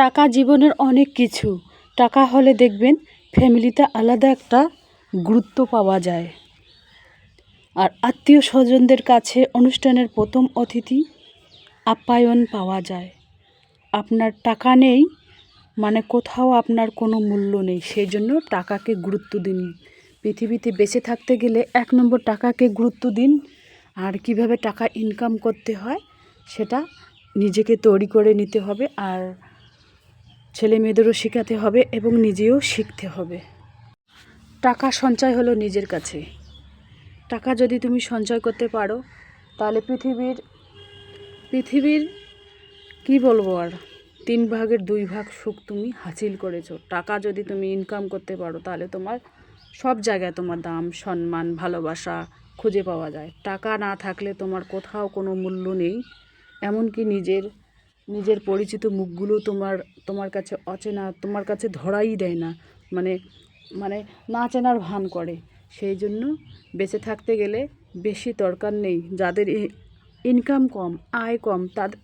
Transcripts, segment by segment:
টাকা জীবনের অনেক কিছু। টাকা হলে দেখবেন ফ্যামিলিতে আলাদা একটা গুরুত্ব পাওয়া যায়। আর আত্মীয় স্বজনদের কাছে অনুষ্ঠানের প্রথম অতিথি আপ্যায়ন পাওয়া যায়। আপনার টাকা নেই মানে কোথাও আপনার কোনো মূল্য নেই সেই জন্য টাকাকে গুরুত্ব দিন। পৃথিবীতে বেঁচে থাকতে গেলে এক নম্বর টাকাকে গুরুত্ব দিন। আর কীভাবে টাকা ইনকাম করতে হয়, সেটা নিজেকে তৈরি করে নিতে হবে। আর ছেলে মেয়েদেরও শেখাতে হবে এবং নিজেও শিখতে হবে। টাকা সঞ্চয় হলো নিজের কাছে। টাকা যদি তুমি সঞ্চয় করতে পারো, তাহলে পৃথিবীর পৃথিবীর কি বলব আর? তিন ভাগের দুই ভাগ সুখ তুমি হাসিল করেছ। টাকা যদি তুমি ইনকাম করতে পারো, তাহলে তোমার সব জায়গায় তোমার দাম, সম্মান, ভালোবাসা খুঁজে পাওয়া যায়। টাকা না থাকলে তোমার কোথাও কোনো মূল্য নেই। এমনকি নিজের নিজের পরিচিত মুখগুলো তোমার তোমার কাছে অচেনা, তোমার কাছে ধরাই দেয় না। মানে মানে না চেনার ভান করে। সেই জন্য বেঁচে থাকতে গেলে বেশি দরকার নেই। যাদের ইনকাম কম, আয় কম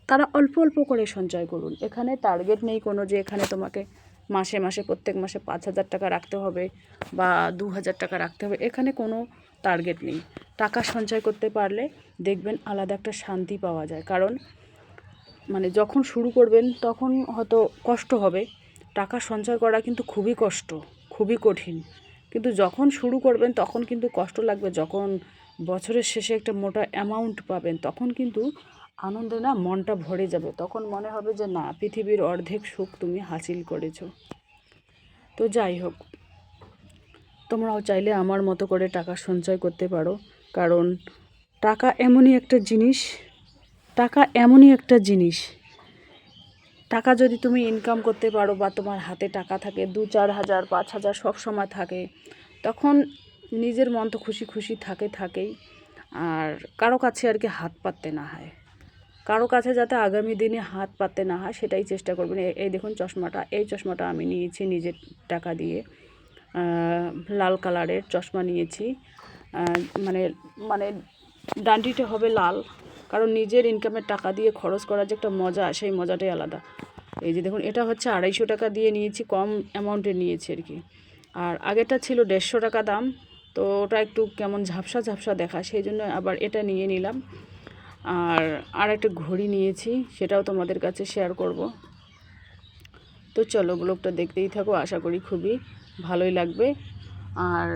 তারা অল্প অল্প করে সঞ্চয় করুন। এখানে টার্গেট নেই কোনো যে এখানে তোমাকে মাসে মাসে, প্রত্যেক মাসে পাঁচ হাজার টাকা রাখতে হবে বা দু হাজার টাকা রাখতে হবে। এখানে কোনো টার্গেট নেই। টাকা সঞ্চয় করতে পারলে দেখবেন আলাদা একটা শান্তি পাওয়া যায়। কারণ মানে যখন শুরু করবেন তখন হয়তো কষ্ট হবে। টাকা সঞ্চয় করা কিন্তু খুবই কষ্ট, খুবই কঠিন। কিন্তু যখন শুরু করবেন তখন কিন্তু কষ্ট লাগবে। যখন বছরের শেষে একটা মোটা অ্যামাউন্ট পাবেন তখন কিন্তু আনন্দে না মনটা ভরে যাবে। তখন মনে হবে যে, না, পৃথিবীর অর্ধেক সুখ তুমি হাসিল করেছ। তো যাই হোক, তোমরাও চাইলে আমার মতো করে টাকা সঞ্চয় করতে পারো। কারণ টাকা এমনই একটা জিনিস টাকা এমনই একটা জিনিস। টাকা যদি তুমি ইনকাম করতে পারো বা তোমার হাতে টাকা থাকে, দু চার হাজার, পাঁচ হাজার সব সময় থাকে, তখন নিজের মন তো খুশি খুশি থাকে থাকেই। আর কারও কাছে আর কি হাত পাততে না হয়। কারও কাছে যাতে আগামী দিনে হাত পাততে না হয়, সেটাই চেষ্টা করবেন। এই দেখুন চশমাটা, এই চশমাটা আমি নিয়েছি নিজের টাকা দিয়ে। লাল কালারের চশমা নিয়েছি। মানে মানে ডান্ডিটা হবে লাল। কারণ নিজের ইনকামের টাকা দিয়ে খরচ করার যে একটা মজা, সেই মজাটাই আলাদা। এই যে দেখুন, এটা হচ্ছে আড়াইশো টাকা দিয়ে নিয়েছি, কম অ্যামাউন্টে নিয়েছি আর কি। আর আগেরটা ছিল দেড়শো টাকা দাম, তো ওটা একটু কেমন ঝাপসা ঝাপসা দেখা, সেই জন্য আবার এটা নিয়ে নিলাম। আর আর একটা ঘড়ি নিয়েছি, সেটাও তোমাদের কাছে শেয়ার করব। তো চলো ব্লগটা দেখতেই থাকো, আশা করি খুবই ভালোই লাগবে। আর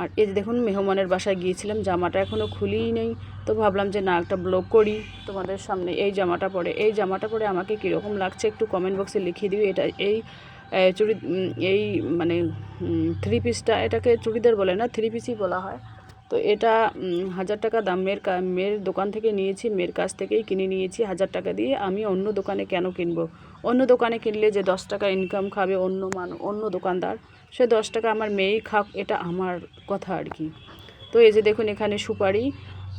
আর এই যে দেখুন, মেহমানের বাসায় গিয়েছিলাম, জামাটা এখনও খুলিই নেই। তো ভাবলাম যে না, একটা ব্লগ করি। তোমাদের সামনে এই জামাটা পরে। এই জামাটা পরে আমাকে কীরকম লাগছে একটু কমেন্ট বক্সে লিখিয়ে দিও এটা এই চুড়ি এই মানে থ্রি পিসটা এটাকে চুড়িদার বলে না থ্রি পিসই বলা হয়। তো এটা হাজার টাকা দাম মেয়ের মেয়ের দোকান থেকে নিয়েছি, মেয়ের কাছ থেকেই কিনে নিয়েছি। হাজার টাকা দিয়ে আমি অন্য দোকানে কেন কিনবো? অন্য দোকানে কিনলে যে দশ টাকা ইনকাম খাবে অন্য মান, অন্য দোকানদার, সে দশ টাকা আমার মেয়েই খাক, এটা আমার কথা আর কি। তো এই যে দেখুন এখানে সুপারি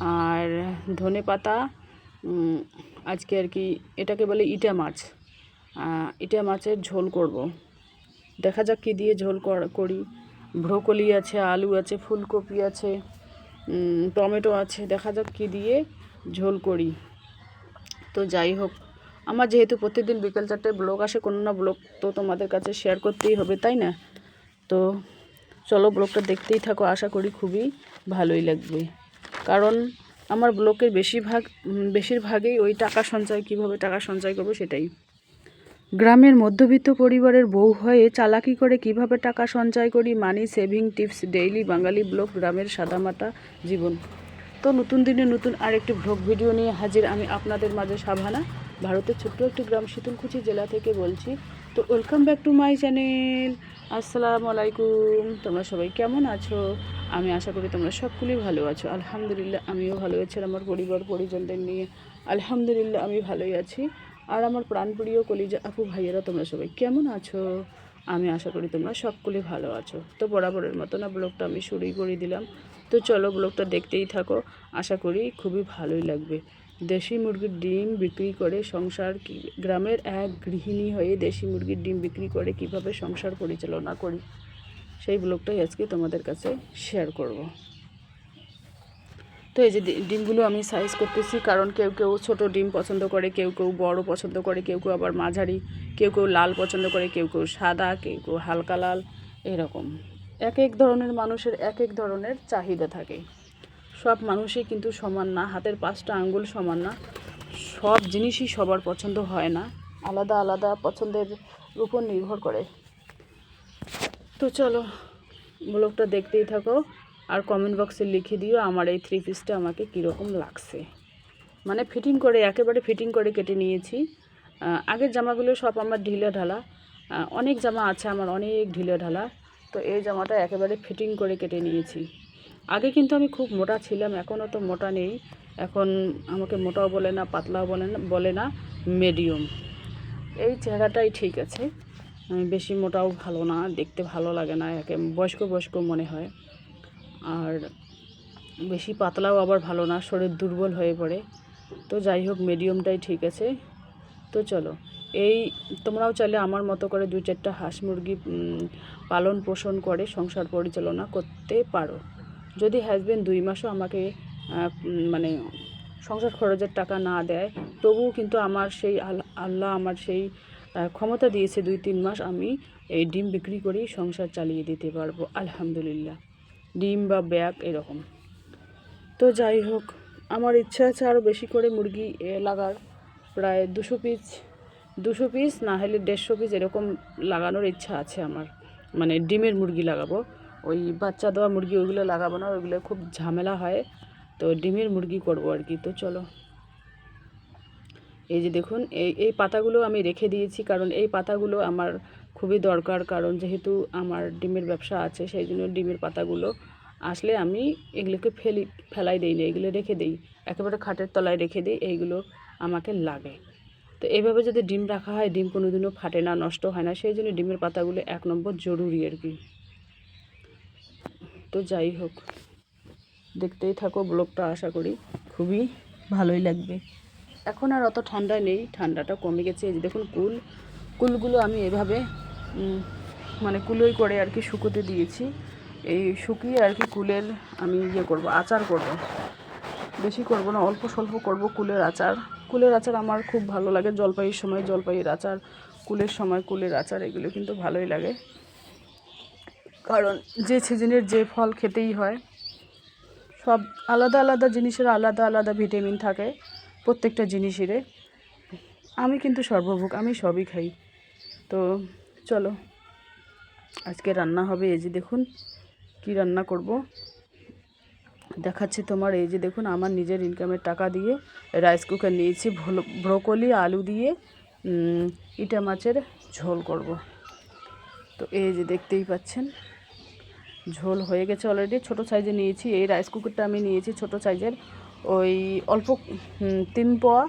আর ধনে পাতা আজকে আর কি এটাকে বলে ইটা মাছ। ইটা মাছের ঝোল করব। দেখা যাক কী দিয়ে ঝোল করি ব্রোকলি আছে, আলু আছে, ফুলকপি আছে টমেটো আছে। দেখা যাক কী দিয়ে ঝোল করি। তো যাই হোক, আমার যেহেতু প্রতিদিন বিকেল চারটে ব্লগ আসে, কোনো না ব্লগ তো তোমাদের কাছে শেয়ার করতেই হবে, তাই না? তো চলো ব্লগটা দেখতেই থাকো, আশা করি খুবই ভালোই লাগবে। কারণ আমার ব্লকের বেশিরভাগ, বেশিরভাগই ওই টাকা সঞ্চয়, কীভাবে টাকা সঞ্চয় করব সেটাই। গ্রামের মধ্যবিত্ত পরিবারের বউ হয়ে চালাকি করে কীভাবে টাকা সঞ্চয় করি money saving tips daily Bangali vlog, গ্রামের সাদামাটা জীবন। তো নতুন দিনে নতুন আরেকটি ব্লগ ভিডিও নিয়ে হাজির আমি আপনাদের মাঝে সাভানা ভারতের ছোট্ট একটি গ্রাম শীতলকুচি জেলা থেকে বলছি। তো welcome back to my channel আসসালামু আলাইকুম। তোমরা সবাই কেমন আছো? আমি আশা করি তোমরা সকলেই ভালো আছো। আলহামদুলিল্লাহ, আমিও ভালো আছি। আর আমার পরিবার, পরিজনদের নিয়ে আলহামদুলিল্লাহ আমি ভালোই আছি। আর আমার প্রাণপ্রিয় কলিজা আপু ভাইয়েরা, তোমরা সবাই কেমন আছো? আমি আশা করি তোমরা সকলে ভালো আছো। তো বরাবরের মতো না, ব্লগটা আমি শুরুই করে দিলাম। তো চলো ব্লগটা দেখতেই থাকো। আশা করি খুবই ভালোই লাগবে। দেশি মুরগির ডিম বিক্রি করে সংসার গ্রামের এক গৃহিণী হয়ে দেশি মুরগির ডিম বিক্রি করে কীভাবে সংসার পরিচালনা করি? সেই ব্লগটাই আজকে তোমাদের কাছে শেয়ার করব। তো এই যে ডিমগুলো আমি সাইজ করতেছি, কারণ কেউ কেউ ছোট ডিম পছন্দ করে, কেউ কেউ বড় পছন্দ করে, কেউ কেউ আবার মাঝারি, কেউ কেউ লাল পছন্দ করে, কেউ কেউ সাদা, কেউ কেউ হালকা লাল, এরকম। এক এক ধরনের মানুষের এক এক ধরনের চাহিদা থাকে। সব মানুষই কিন্তু সমান না, হাতের পাঁচটা আঙ্গুল সমান না, সব জিনিসই সবার পছন্দ হয় না, আলাদা আলাদা পছন্দের উপর নির্ভর করে। তো চলো, ব্লগটা দেখতেই থাকো আর কমেন্ট বক্সে লিখে দিও আমার এই থ্রি পিসটা আমাকে কীরকম লাগছে। মানে ফিটিং করে, একেবারে ফিটিং করে কেটে নিয়েছি। আগের জামাগুলো সব আমার ঢিলে ঢালা। অনেক জামা আছে আমার অনেক ঢিলে ঢালা। তো এই জামাটা একেবারে ফিটিং করে কেটে নিয়েছি। আগে কিন্তু আমি খুব মোটা ছিলাম, এখন অত মোটা নেই। এখন আমাকে মোটাও বলে না, পাতলাও বলে না বলে না মিডিয়াম এই চেহারাটাই ঠিক আছে। বেশি মোটাও ভালো না, দেখতে ভালো লাগে না, একে বয়স্ক বয়স্ক মনে হয়। আর বেশি পাতলাও আবার ভালো না, শরীর দুর্বল হয়ে পড়ে। তো যাই হোক মিডিয়ামটাই ঠিক আছে। তো চলো, এই তোমরাও চাইলে আমার মতো করে দু চারটা হাঁস মুরগি পালন পোষণ করে সংসার পরিচালনা করতে পারো। যদি হাজবেন্ড দুই মাসও আমাকে মানে সংসার খরচের টাকা না দেয়, তবুও কিন্তু আমার সেই আল- আল্লাহ আমার সেই ক্ষমতা দিয়েছে দুই তিন মাস আমি এই ডিম বিক্রি করেই সংসার চালিয়ে দিতে পারব। আলহামদুলিল্লাহ। ডিম বা ব্যাগ এরকম। তো যাই হোক, আমার ইচ্ছা আছে আরও বেশি করে মুরগি লাগার। প্রায় দুশো পিস দুশো পিস না হলে দেড়শো পিস এরকম লাগানোর ইচ্ছা আছে আমার। মানে ডিমের মুরগি লাগাবো। ওই বাচ্চা দেওয়া মুরগি ওইগুলো লাগাবো না, ওইগুলো খুব ঝামেলা হয়। তো ডিমের মুরগি করব আর কি, তো চলো। এই যে দেখুন, এই এই পাতাগুলো আমি রেখে দিয়েছি, কারণ এই পাতাগুলো আমার খুবই দরকার, কারণ যেহেতু আমার ডিমের ব্যবসা আছে, সেই জন্য ডিমের পাতাগুলো আসলে আমি এগুলোকে ফেলি, ফেলাই দিই না, এগুলো রেখে দিই। একেবারে খাটের তলায় রেখে দিই, এইগুলো আমাকে লাগে। তো এইভাবে যদি ডিম রাখা হয়, ডিম কোনোদিনও ফাটে না, নষ্ট হয় না, সেই জন্য ডিমের পাতাগুলো এক নম্বর জরুরি আর কি। তো যাই হোক, দেখতেই থাকো ব্লগটা, আশা করি খুবই ভালোই লাগবে। এখন আর অত ঠান্ডা নেই, ঠান্ডাটা কমে গেছে। এই যে দেখুন, কুল, কুলগুলো আমি এভাবে মানে কুলোই করে আর কি শুকোতে দিয়েছি। এই শুকিয়ে আর কি কুলের আমি ইয়ে করব, আচার করব। বেশি করব না, অল্প স্বল্প করব কুলের আচার। কুলের আচার আমার খুব ভালো লাগে, জলপাইয়ের সময় জলপাইয়ের আচার, কুলের সময় কুলের আচার, এগুলো কিন্তু ভালোই লাগে। কারণ যে সিজনের যে ফল খেতেই হয়, সব আলাদা আলাদা জিনিসের আলাদা আলাদা ভিটামিন থাকে প্রত্যেকটা জিনিসেরই আমি কিন্তু সর্বভোগ, আমি সবই খাই। তো চলো, আজকে রান্না হবে এই যে দেখুন, কি রান্না করব। দেখাচ্ছি তোমার এই যে দেখুন, আমার নিজের ইনকামের টাকা দিয়ে রাইস কুকার নিয়েছি ব্রোকলি আলু দিয়ে ইটা মাছের ঝোল করব। তো এই যে দেখতেই পাচ্ছেন ঝোল হয়ে গেছে অলরেডি ছোট সাইজে নিয়েছি। এই রাইস কুকারটা আমি নিয়েছি ছোট সাইজের ওই অল্প তিন পোয়া।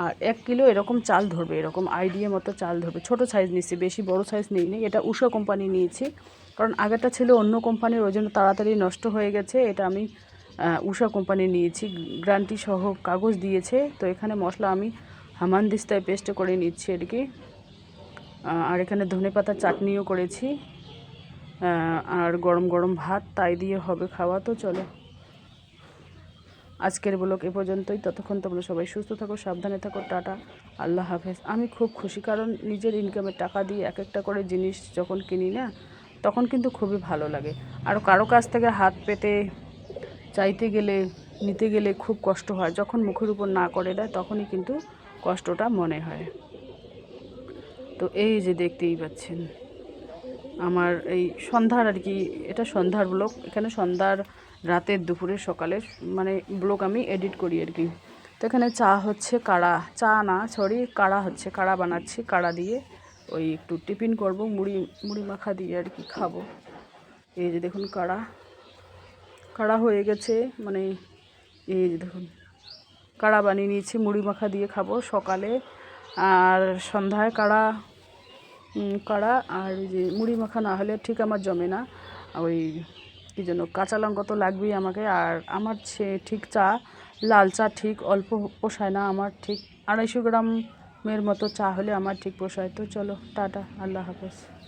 আর এক কিলো এরকম চাল ধরবে, এরকম আইডিয়া মতো চাল ধরবে। ছোট সাইজ নিয়েছি বেশি বড় সাইজ নিইনি এটা উষা কোম্পানি নিয়েছি। কারণ আগেরটা ছিল অন্য কোম্পানির ওই জন্য তাড়াতাড়ি নষ্ট হয়ে গেছে। এটা আমি উষা কোম্পানি নিয়েছি। গ্রান্টি সহ কাগজ দিয়েছে। তো এখানে মশলা আমি হামান দিস্তায় পেস্ট করে নিচ্ছি আর কি আর এখানে ধনে পাতা চাটনিও করেছি। আর গরম গরম ভাত তাই দিয়ে হবে খাওয়া। তো চলো, আজকের ব্লগ এ পর্যন্তই। ততক্ষণ তোমরা সবাই সুস্থ থাকো, সাবধানে থাকো, টাটা, আল্লাহ হাফেজ। আমি খুব খুশি, কারণ নিজের ইনকামের টাকা দিয়ে এক একটা করে জিনিস যখন কিনি না, তখন কিন্তু খুবই ভালো লাগে। আর কারও কাছ থেকে হাত পেতে, চাইতে গেলে, নিতে গেলে খুব কষ্ট হয়। যখন মুখের উপর না করে দেয়, তখনই কিন্তু কষ্টটা মনে হয়। তো এই যে দেখতেই পাচ্ছেন। আমার এই সন্ধ্যার আর কি, এটা সন্ধ্যার ব্লগ এখানে সন্ধ্যার রাতের দুপুরে সকালে মানে ব্লগ আমি এডিট করি আর কি। তো এখানে চা হচ্ছে কাড়া, চা না সরি কাড়া হচ্ছে, কাড়া বানাচ্ছি, কাড়া দিয়ে ওই একটু টিফিন করব, মুড়ি মুড়ি মাখা দিয়ে আর কি খাব। এই যে দেখুন কাড়া কাড়া হয়ে গেছে মানে এই যে দেখুন, কাড়া বানিয়ে নিয়েছি, মুড়ি মাখা দিয়ে খাব সকালে। আর সন্ধ্যায় কাড়া কড়া আর ওই যে মুড়ি মাখা না হলে ঠিক আমার জমে না। ওই কী যেন কাঁচা লঙ্কা তো লাগবেই আমাকে। আর আমার সে ঠিক চা, লাল চা ঠিক অল্প পোষায় না আমার ঠিক আড়াইশো গ্রামের মতো চা হলে আমার ঠিক পোষায়। তো চলো, টাটা, আল্লাহ হাফেজ।